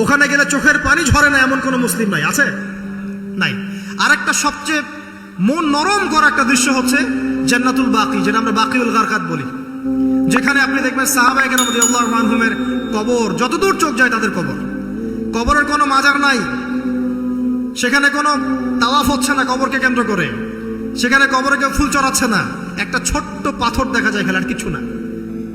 ওখানে গেলে চোখের পানি ঝরে না, এমন কোনো মুসলিম নাই, আছে? নাই। আরেকটা সবচেয়ে মন নরম করা একটা দৃশ্য হচ্ছে জান্নাতুল বাকি, যেটা আমরা বাকিউল গারকাত বলি। যেখানে আপনি দেখবেন সাহাবাই কেন আল্লাহ মানহুমের কবর, যতদূর চোখ যায় তাদের কবর। কবরের কোনো মাজার নাই। সেখানে কোনো তাওয়াফ হচ্ছে না কবরকে কেন্দ্র করে। সেখানে কবরে কেউ ফুল চড়াচ্ছে না। একটা ছোট্ট পাথর দেখা যায় খেলার কিছু না।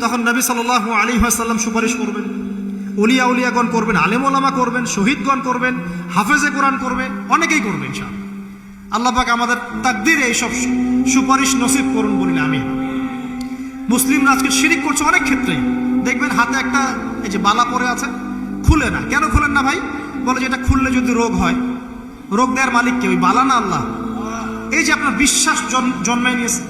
তখন নবী সাল্লাহ আলী সাল্লাম সুপারিশ করবেন। উলিয়া উলিয়াগণ করবেন আলেম ওলামা করবেন, শহীদগণ করবেন, হাফেজে কোরআন করবে অনেকেই করবেন ইনশাআল্লাহ। আল্লাহ পাক আমাদের তাকদিরে এইসব সুপারিশ নসিব করুন বলি আমি মুসলিমরা আজকে শিরিক করছে অনেক ক্ষেত্রেই। দেখবেন হাতে একটা এই যে বালা পরে আছে, খুলে না। কেন খুলেন না ভাই? বলে যে এটা খুললে যদি রোগ হয়, রোগ দেওয়ার মালিক কে? ওই বালা না আল্লাহ? এই যে আপনার বিশ্বাস জন- জন্মায় নিয়েছে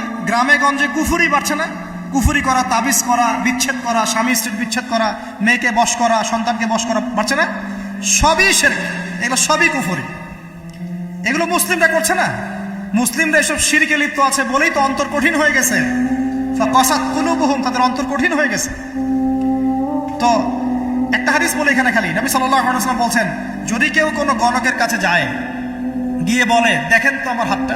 গ্রামে গঞ্জে কুফুরি বাড়ছে না? কুফুরি করা, তাবিজ করা, বিচ্ছেদ করা, স্বামী স্ত্রীর বিচ্ছেদ করা, মেয়েকে বশ করা, সন্তানকে বশ করা বাড়ছে না? সবই সেরে এগুলো সবই কুফুরি। এগুলো মুসলিমরা করছে না? মুসলিমরা এসব শিরকে লিপ্ত আছে বলেই তো অন্তর কঠিন হয়ে গেছে। কসাত কুলুবহুম, তাদের অন্তর কঠিন হয়ে গেছে। তো একটা হাদিস বলে এখানে খালি। নবী আলাইহি বলছেন, যদি কেউ কোনো গণকের কাছে যায়, গিয়ে বলে, দেখেন তো আমার হাতটা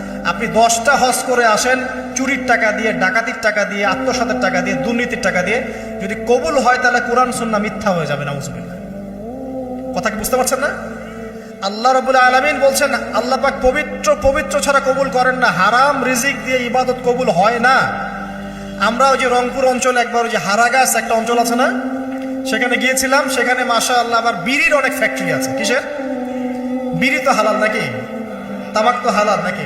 আপনি দশটা হজ করে আসেন, চুরির টাকা দিয়ে, ডাকাতির টাকা দিয়ে, আত্মসাতের টাকা দিয়ে, দুর্নীতির টাকা দিয়ে, যদি কবুল হয় তাহলে কোরআন সুন্না মিথ্যা হয়ে যাবে, নাউজুবিল্লাহ। কথা কি বুঝতে পারছেন না? আল্লাহ রবুল আলমিন বলছেন, আল্লাহ পাক পবিত্র পবিত্র ছাড়া কবুল করেন না, হারাম রিজিক দিয়ে ইবাদত কবুল হয় না। আমরা ওই যে রংপুর অঞ্চলে একবার ওই যে হারাগাছ একটা অঞ্চল আছে না? সেখানে গিয়েছিলাম, সেখানে মাশা আল্লাহ আবার বিড়ির অনেক ফ্যাক্টরি আছে। কিসের? বিড়ি তো হালাল নাকি? তামাক তো হালাল নাকি?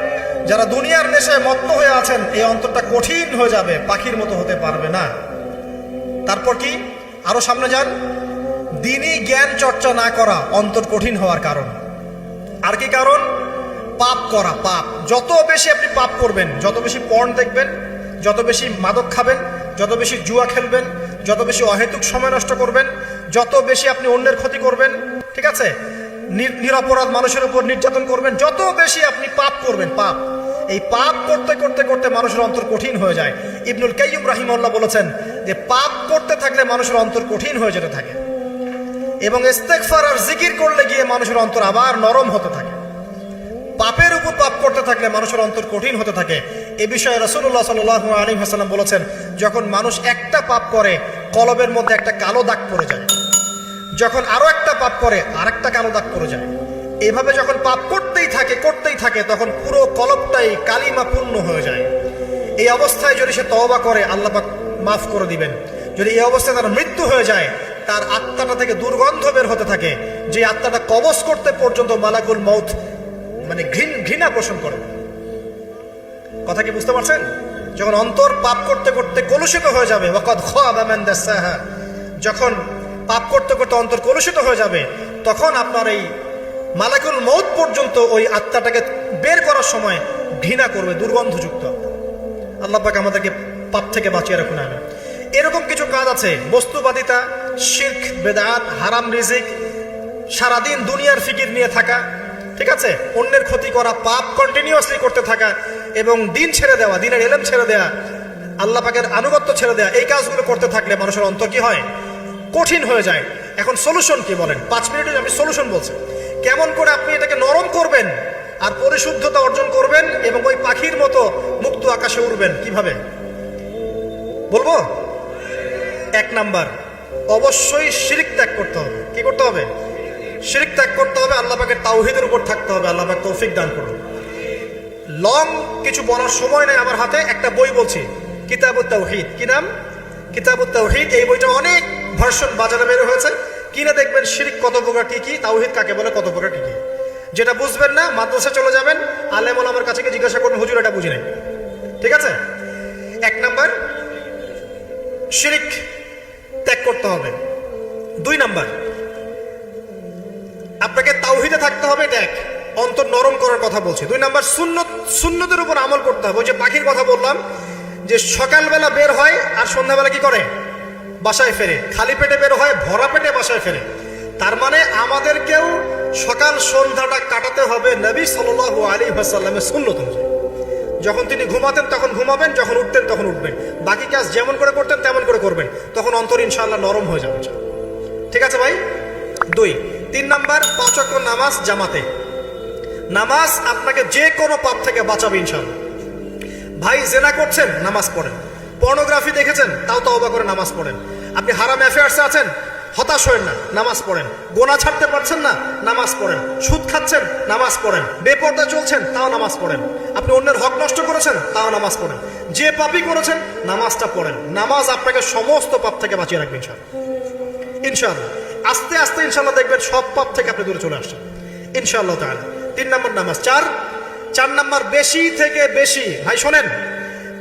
যারা দুনিয়ার নেশায় মত্ত হয়ে আছেন, এই অন্তরটা কঠিন হয়ে যাবে, পাখির মতো হতে পারবে না। তারপর কি? আরও সামনে যান। দিনই জ্ঞান চর্চা না করা অন্তর কঠিন হওয়ার কারণ। আর কি কারণ? পাপ করা, পাপ। যত বেশি আপনি পাপ করবেন, যত বেশি পর্ন দেখবেন, যত বেশি মাদক খাবেন, যত বেশি জুয়া খেলবেন, যত বেশি অহেতুক সময় নষ্ট করবেন, যত বেশি আপনি অন্যের ক্ষতি করবেন, ঠিক আছে? নিরপরাধ মানুষের উপর নির্যাতন করবেন, যত বেশি আপনি পাপ করবেন, পাপ। এই পাপ করতে করতে করতে মানুষের অন্তর কঠিন হয়ে যায়। ইবনুল কাইয়ুম রাহিমউল্লাহ বলেছেন যে, পাপ করতে থাকলে মানুষের অন্তর কঠিন হয়ে যেতে থাকে এবং ইস্তেগফার আর জিকির করলে গিয়ে মানুষের অন্তর আবার নরম হতে থাকে। পাপের উপর পাপ করতে থাকলে মানুষের অন্তর কঠিন হতে থাকে। এ বিষয়ে রসুল্লাহ সাল আলী হাসালাম বলেছেন, যখন মানুষ একটা পাপ করে, কলবের মধ্যে একটা কালো দাগ পড়ে যায়। যখন আরও একটা পাপ করে, আরেকটা কালো দাগ পড়ে যায়। এভাবে যখন পাপ করতেই থাকে করতেই থাকে, তখন পুরো কলপটাই কালিমা পূর্ণ হয়ে যায়। এই অবস্থায় যদি সে তওবা করে, আল্লাহ পাক মাফ করে দিবেন। যদি এই অবস্থায় তার মৃত্যু হয়ে যায়, তার আত্মাটা থেকে দুর্গন্ধ বের হতে থাকে, যে আত্মাটা কবজ করতে পর্যন্ত মালাকুল মৌত মানে ঘৃণ ঘৃণা পোষণ করে। কথা কি বুঝতে পারছেন? যখন অন্তর পাপ করতে করতে কলুষিত হয়ে যাবে যখন পাপ করতে করতে অন্তর কলুষিত হয়ে যাবে, তখন আপনার এই মালাকুল মৌত পর্যন্ত ওই আত্মাটাকে বের করার সময় ঘৃণা করবে, দুর্গন্ধযুক্ত আল্লাহ পাক আমাদেরকে পাপ থেকে বাঁচিয়ে রাখুন আমি এরকম কিছু কাজ আছে, বস্তুবাদিতা, শির্ক, বেদাত, হারাম রিজিক, সারাদিন দুনিয়ার ফিকির নিয়ে থাকা, ঠিক আছে? অন্যের ক্ষতি করা, পাপ কন্টিনিউয়াসলি করতে থাকা এবং দিন ছেড়ে দেওয়া, দিনের এলেম ছেড়ে দেওয়া আল্লাহ পাকের আনুগত্য ছেড়ে দেওয়া এই কাজগুলো করতে থাকলে মানুষের অন্তর কি হয়? কঠিন হয়ে যায়। এখন সলিউশন কি বলেন? পাঁচ মিনিটে আমি সলিউশন বলছি। কেমন করে আপনি এটাকে নরম করবেন আর পরিশুদ্ধতা অর্জন করবেন এবং ওই পাখির মতো মুক্ত আকাশে উড়বেন কীভাবে? বলব? এক নাম্বার, অবশ্যই শিরিক ত্যাগ করতে হবে। কি করতে হবে? শিরিক ত্যাগ করতে হবে, আল্লাহ পাকের তাওহিদের উপর থাকতে হবে, আল্লাহ পাক তৌফিক দান করুন। লং কিছু বলার সময় নেই আমার হাতে, একটা বই বলছি, কিতাবুত তাওহিদ। কি নাম? কিতাবুত তাওহিদ, এই বইটা অনেক ভার্সন বাজারে বের হয়েছে। কিনে দেখবেন শিরিক কত প্রকার কি কি, তাওহিদ কাকে বলে কত প্রকার কি কি। যেটা বুঝবেন না মাদ্রাসা চলে যাবেন, আলেম আমার কাছে জিজ্ঞাসা করুন, হুজুর, এটা বুঝি নাই? ঠিক আছে? এক নাম্বার, শিরিক ত্যাগ করতে হবে। দুই নাম্বার, আপনাকে তাওহিদে থাকতে হবে, এটা এক। অন্তর নরম করার কথা বলছি। দুই নাম্বার শূন্য শূন্যদের উপর আমল করতে হবে। ওই যে পাখির কথা বললাম, যে সকালবেলা বের হয় আর সন্ধ্যাবেলা কি করে? বাসায় ফেরে, খালি পেটে বের হয়, ভরা পেটে বাসায় ফেরে। তার মানে আমাদেরকেও সকাল সন্ধ্যাটা কাটাতে হবে নবী সাল্লাহ আলী ভাসাল্লামের সুন্নত অনুযায়ী। যখন তিনি ঘুমাতেন তখন ঘুমাবেন, যখন উঠতেন তখন উঠবেন। বাকি কাজ যেমন করে করতেন তেমন করে করবেন। তখন অন্তর ইনশাআল্লাহ নরম হয়ে যাবে ঠিক আছে ভাই? দুই। তিন নাম্বার, পাঁচ ওয়াক্ত নামাজ জামাতে। নামাজ আপনাকে যে কোনো পাপ থেকে বাঁচাবে ইনশাআল্লাহ। ভাই, জেনা করছেন, নামাজ পড়েন। পর্নোগ্রাফি দেখেছেন? তাও তওবা করে নামাজ পড়েন। আপনি হারাম অ্যাফেয়ার্সে আছেন? হতাশ হয়েন না, নামাজ পড়েন। গোনা ছাড়তে পারছেন না, নামাজ পড়েন। সুদ খাচ্ছেন, নামাজ পড়েন। বেপর্দা চলছেন, তাও নামাজ পড়েন। আপনি অন্যের হক নষ্ট করেছেন, তাও নামাজ পড়েন। যে পাপই করেছেন, নামাজটা পড়েন। নামাজ আপনাকে সমস্ত পাপ থেকে বাঁচিয়ে রাখবে, ইনশাআল্লাহ। ইনশাআল্লাহ। আস্তে আস্তে, ইনশাআল্লাহ, দেখবেন সব পাপ থেকে আপনি দূরে চলে আসছেন। ইনশাআল্লাহ তাহলে তিন নম্বর নামাজ। চার চার নম্বর বেশি থেকে বেশি। ভাই, শোনেন।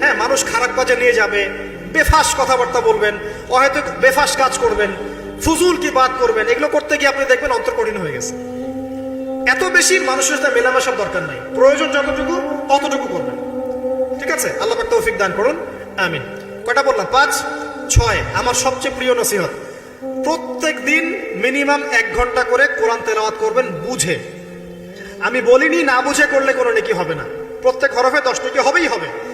হ্যাঁ মানুষ খারাপ কাজে নিয়ে যাবে, বেফাস কথাবার্তা বলবেন হয়তো বেফাস কাজ করবেন, ফুজুল কি বাদ করবেন, এগুলো করতে গিয়ে আপনি দেখবেন অন্তর কঠিন হয়ে গেছে। এত বেশি মানুষের সাথে মেলামেশার দরকার নাই। প্রয়োজন যতটুকু, ততটুকু করবেন। ঠিক আছে? আল্লাহ পাক তৌফিক দান করুন। আমিন। কয়টা বললাম? পাঁচ, ছয়। আমার সবচেয়ে প্রিয় নসিহত। প্রত্যেক দিন মিনিমাম এক ঘণ্টা করে কোরআন তেলাওয়াত করবেন বুঝে। আমি বলিনি না বুঝে করলে কোনো নেকি হবে না। প্রত্যেক হরফে দশ নেকি হবেই হবে।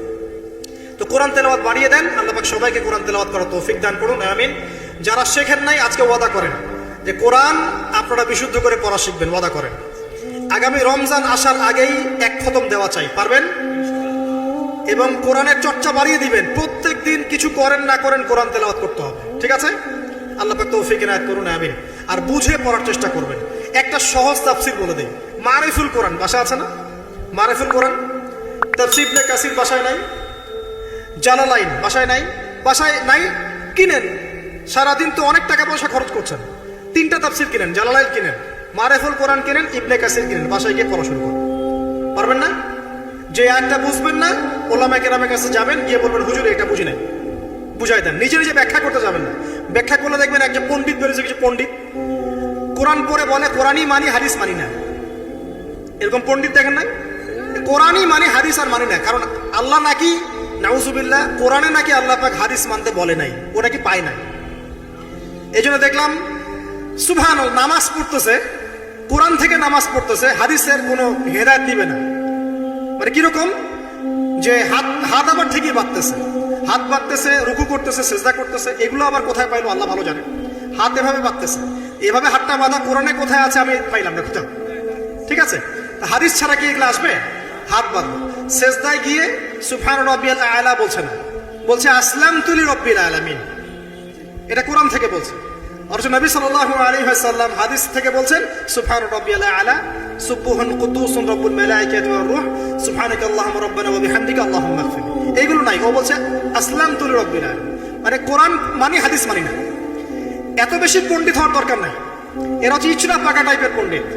তো কোরআন তেলাওয়াত বাড়িয়ে দেন। আল্লাহ সবাইকে কোরআন তেলাওয়াত করার তৌফিক দান করুন, আমিন। যারা শেখেন নাই, আজকে ওয়াদা করেন যে কোরআন আপনারা বিশুদ্ধ করে পড়া শিখবেন, ওয়াদা করেন। আগামী রমজান আসার আগেই এক খতম দেওয়া চাই, পারবেন? এবং কোরআনের চর্চা বাড়িয়ে দিবেন। প্রত্যেক দিন কিছু করেন না করেন, কোরআন তেলাওয়াত করতে হবে। ঠিক আছে? আল্লাহ তৌফিক এনায়েত করুন, আমিন। আর বুঝে পড়ার চেষ্টা করবেন। একটা সহজ তাফসির বলে দিই। মারিফুল কোরআন, বাসা আছে না? মারিফুল কোরআন? তাফসির কাসির বাসায় নাই? জালালাইন বাসায় নাই বাসায় নাই, কিনেন। সারাদিন তো অনেক টাকা পয়সা খরচ করছেন। তিনটা তাফসির কিনেন জালালাইন কিনেন, মারেফুল কোরআন কিনেন, ইবনে কাসির কিনেন, বাসায় গিয়ে পড়াশোনা করুন। পারবেন না? যে একটা বুঝবেন না, ওলামা কেরামের কাছে যাবেন, গিয়ে বলবেন, হুজুর এটা বুঝি নাই। বুঝাই দেন। নিজে নিজে ব্যাখ্যা করতে যাবেন না। ব্যাখ্যা করলে দেখবেন একজন পণ্ডিত বেরোছে কিছু পণ্ডিত। কোরআন পরে বলে, কোরআনই মানি, হাদিস মানি না। এরকম পণ্ডিত দেখেন না কোরআনই মানে হাদিস আর মানি না। কারণ আল্লাহ নাকি নাউজুবিল্লাহ, কোরআনে নাকি আল্লাহ পাক হাদিস মানতে বলে নাই ও নাকি পায় নাই? এই জন্য দেখলাম সুভান নামাজ পড়তেছে, কোরআন থেকে নামাজ পড়তেছে, হাদিসের কোনো হেদায়ত দিবে না। মানে কীরকম? যে হাত হাত আবার ঠিকই বাঁধতেছে, হাত বাঁধতেছে, রুকু করতেছে, সেজদা করতেছে, এগুলো আবার কোথায় পাইলো আল্লাহ ভালো জানে। হাত এভাবে বাঁধতেছে, এভাবে হাতটা বাঁধা কোরআনে কোথায় আছে আমি পাইলাম না, কোথাও। ঠিক আছে? হাদিস ছাড়া কি এগুলো আসবে? হাত বাঁধবো। সেজদায় গিয়ে সুফান রব্বিয়াল আয়লা বলছে না বলছে আসলাম তুলি রব্বিল আলামিন। এটা কোরআন থেকে বলছে। অথচ নবী সাল্লাল্লাহু আলাইহি ওয়াসাল্লাম হাদিস থেকে বলছেন সুবহান রাব্বিয়াল আলা, সুবহান কুদ্দুসুন রব্বুল মালাইকাতি ওয়ার রূহ, সুবহানাকা আল্লাহুম্মা রাব্বানা ওয়া বিহামদিকা আল্লাহুম্মা ইগফির এগুলো নাই। ও বলছে আসলাম তুলি রব্বিল মানে কোরআন মানি, হাদিস মানি না। এত বেশি পণ্ডিত হওয়ার দরকার নাই। এরা হচ্ছে ইচড়া পাকা টাইপের পণ্ডিত।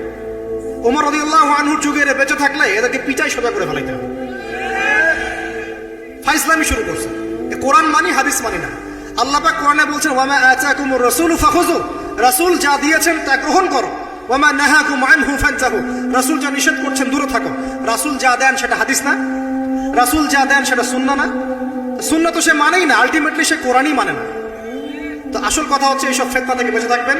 ওমর রাদিয়াল্লাহু আনহুর যুগে এরা বেঁচে থাকলে এদেরকে পিটাই সোজা করে ফেলাইতে হবে। ফাইসলামি শুরু করছে। কোরআন মানি, হাদিস মানি না। আল্লাহ পাক কোরআনে বলছেন, ওয়ামা আতাকুমুর রাসূল ফাখুযু। রাসূল যা দিয়েছেন তা গ্রহণ করো। ওয়ামা নাহাকুম আনহু ফান্তাহু। রাসূল যা নিষেধ করছেন, দূরে থাকো। রাসূল যা দেন সেটা হাদিস না। রাসূল যা দেন সেটা সুন্নাহ না। সুন্নাহ তো সে মানেই না আলটিমেটলি সে কোরআনই মানে না। তো আসল কথা হচ্ছে, এইসব ফেতনা থেকে বেঁচে থাকবেন।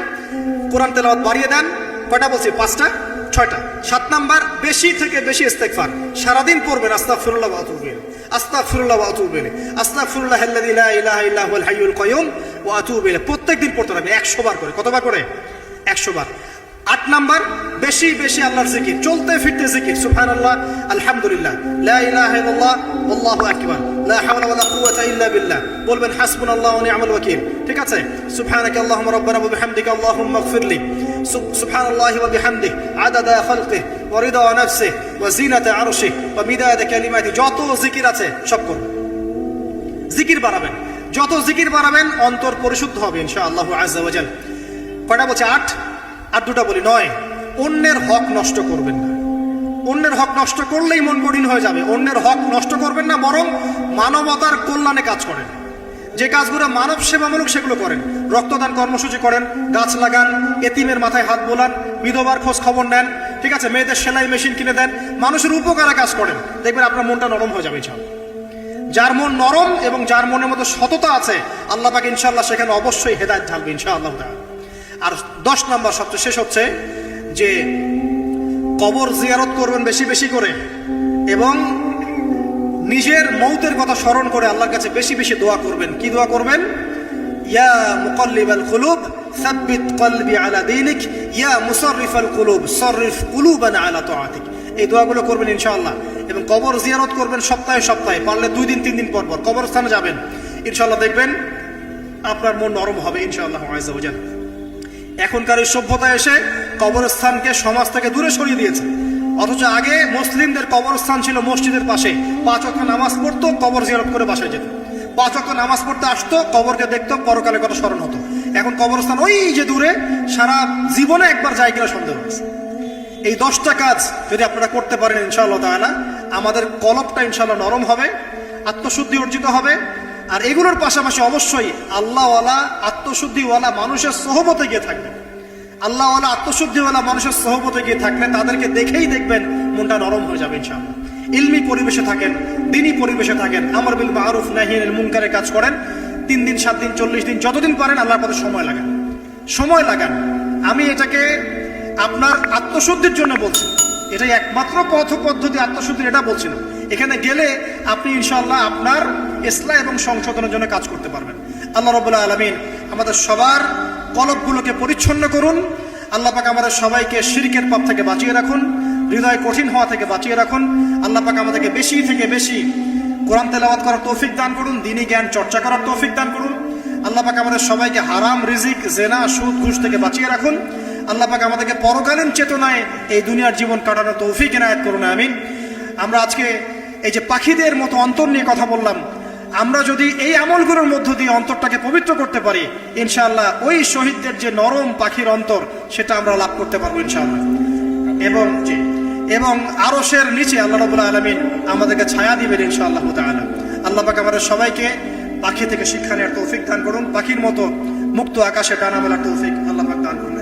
কোরআন তেলাওয়াত বাড়িয়ে দেন। কয়টা বলছি? পাঁচটা? ছয়টা? সাত নাম্বার, বেশি থেকে বেশি ইস্তেগফার। সারাদিন পড়বেন, আস্তাগফিরুল্লাহ ওয়া আতুবু ইলাইহি আস্তাগফিরুল্লাহ ওয়া আতুবু ইলাইহি। আস্তাগফিরুল্লাহ আল্লাযী লা ইলাহা ইল্লা হুয়াল হাইয়ুল কাইয়ুম ওয়া আতুবু ইলাইহি। প্রত্যেকদিন পড়তে হবে 100 বার করে। কতবার করে 100 বার। আট নাম্বার, বেশি বেশি আল্লাহর জিকির, চলতে ফিরতে জিকির। সুবহানাল্লাহ, আলহামদুলিল্লাহ। লা ইলাহা ইল্লাল্লাহ, আল্লাহু আকবার। বলবেন, হাসবুনাল্লাহু ওয়া নি'মাল ওয়াকিল। ঠিক আছে? সুবহানাকা আল্লাহুম্মা রাব্বানা বিহামদিকা আল্লাহুম্মা ইগফিরলি সুবহানাল্লাহি ওয়া বিহামদিহি। আদাদা খালকিহি। ওয়া রিদা নাফসিহি ওয়া জিনাতা আরশিহি ওয়া মিদাদা কালিমাতিহি যত জিকির আছে, সব করুন। জিকির বাড়াবেন। যত জিকির বাড়াবেন, অন্তর পরিশুদ্ধ হবে ইনশাআল্লাহু আযজা ওয়া জাল। কয়টা বলছে? আট। আর দুটা বলি নয়। অন্যের হক নষ্ট করবেন না। অন্যের হক নষ্ট করলেই মন কঠিন হয়ে যাবে। অন্যের হক নষ্ট করবেন না, বরং মানবতার কল্যাণে কাজ করেন। যে কাজগুলো মানব সেবামূলক সেগুলো করেন। রক্তদান কর্মসূচি করেন, গাছ লাগান, এতিমের মাথায় হাত বোলান, বিধবার খোঁজ খবর নেন, ঠিক আছে? মেয়েদের সেলাই মেশিন কিনে দেন, মানুষের উপকারে কাজ করেন। দেখবেন আপনার মনটা নরম হয়ে যাবে ইনশাল্লাহ যার মন নরম এবং যার মনের মধ্যে সততা আছে, আল্লাহ পাক ইনশাল্লাহ সেখানে অবশ্যই হেদায়ত ঢালবে ইনশাআল্লাহ। আর দশ নম্বর, সবচেয়ে শেষ হচ্ছে যে কবর জিয়ারত করবেন বেশি বেশি করে এবং নিজের মৌতের কথা স্মরণ করে আল্লাহর কাছে বেশি বেশি দোয়া করবেন। কি দোয়া করবেন? ইয়া মুকাল্লিবাল কুলুব, সাব্বিত কলবি আলা দীনিক, ইয়া মুসাররিফাল কুলুব, সররিফ কুলুবানা আলা তাআতিক। এই দোয়াগুলো করবেন ইনশাআল্লাহ। এবং কবর জিয়ারত করবেন সপ্তাহে সপ্তাহে, পারলে দুই দিন, তিন দিন পর পর। কবরস্থানে যাবেন। ইনশাআল্লাহ দেখবেন আপনার মন নরম হবে ইনশাআল্লাহ জাল। এখনকার এই সভ্যতা এসে কবরস্থানকে সমাজ থেকে দূরে সরিয়ে দিয়েছে। অথচ আগে মুসলিমদের কবরস্থান ছিল মসজিদের পাশে। পাঁচ অক্ট নামাজ পড়তো, কবর জিয়ারত করে বাসায় যেত। পাঁচ অক্ট নামাজ পড়তে আসতো, কবরকে দেখতো পরকালে কথা স্মরণ হতো। এখন কবরস্থান ওই যে দূরে, সারা জীবনে একবার যায় কিনা সন্দেহ আছে। এই দশটা কাজ যদি আপনারা করতে পারেন ইনশাআল্লাহ তাআলা, আমাদের কলবটা ইনশাআল্লাহ নরম হবে, আত্মশুদ্ধি অর্জিত হবে। আর এগুলোর পাশাপাশি অবশ্যই আল্লাহওয়ালা, আত্মশুদ্ধিওয়ালা মানুষের সহমতে গিয়ে থাকবে আল্লাহওয়ালা আত্মশুদ্ধিওয়ালা মানুষের সহমতে গিয়ে থাকলে তাদেরকে দেখেই দেখবেন মনটা নরম হয়ে যাবে ইনশাআল্লাহ। ইলমি পরিবেশে থাকেন, দিনই পরিবেশে থাকেন, আমর বিল মারুফ নাহিনের মুনকারে কাজ করেন, তিন দিন, সাত দিন, চল্লিশ দিন, যতদিন পারেন আল্লাহর পথে সময় লাগান। সময় লাগান। আমি এটাকে আপনার আত্মশুদ্ধির জন্য বলছি। এটাই একমাত্র পথ পদ্ধতি আত্মশুদ্ধির এটা বলছি না। এখানে গেলে আপনি ইনশাআল্লাহ আপনার ইসলাম এবং সংশোধনের জন্য কাজ করতে পারবেন। আল্লাহ রবুল্লাহ আলমিন আমাদের সবার কলবগুলোকে পরিচ্ছন্ন করুন। আল্লাহ পাক আমাদের সবাইকে শিরকের পাপ থেকে বাঁচিয়ে রাখুন, হৃদয় কঠিন হওয়া থেকে বাঁচিয়ে রাখুন। আল্লাহ পাক আমাদেরকে বেশি থেকে বেশি কোরআন তেলাওয়াত করার তৌফিক দান করুন, দিনী জ্ঞান চর্চা করার তৌফিক দান করুন। আল্লাহ পাক আমাদের সবাইকে হারাম, রিজিক, জেনা, সুদ, ঘুষ থেকে বাঁচিয়ে রাখুন। আল্লাহ পাক আমাদেরকে পরকালীন চেতনায় এই দুনিয়ার জীবন কাটানোর তৌফিক এনায়ত করুন, আমিন। আমরা আজকে এই যে পাখিদের মতো অন্তর নিয়ে কথা বললাম আমরা যদি এই আমলগুলোর মধ্য দিয়ে অন্তরটাকে পবিত্র করতে পারি, ইনশাআল্লাহ ওই শহীদদের যে নরম পাখির অন্তর, সেটা আমরা লাভ করতে পারব ইনশাআল্লাহ। এবং জি, এবং আরশের নিচে আল্লাহ রবুল্লাহ আলমিন আমাদেরকে ছায়া দিবেন ইনশাআল্লাহ আল্লাহ পাক আমাদের সবাইকে পাখি থেকে শিক্ষা নেওয়ার তৌফিক দান করুন, পাখির মতো মুক্ত আকাশে টানা মেলার তৌফিক আল্লাহ দান করুন।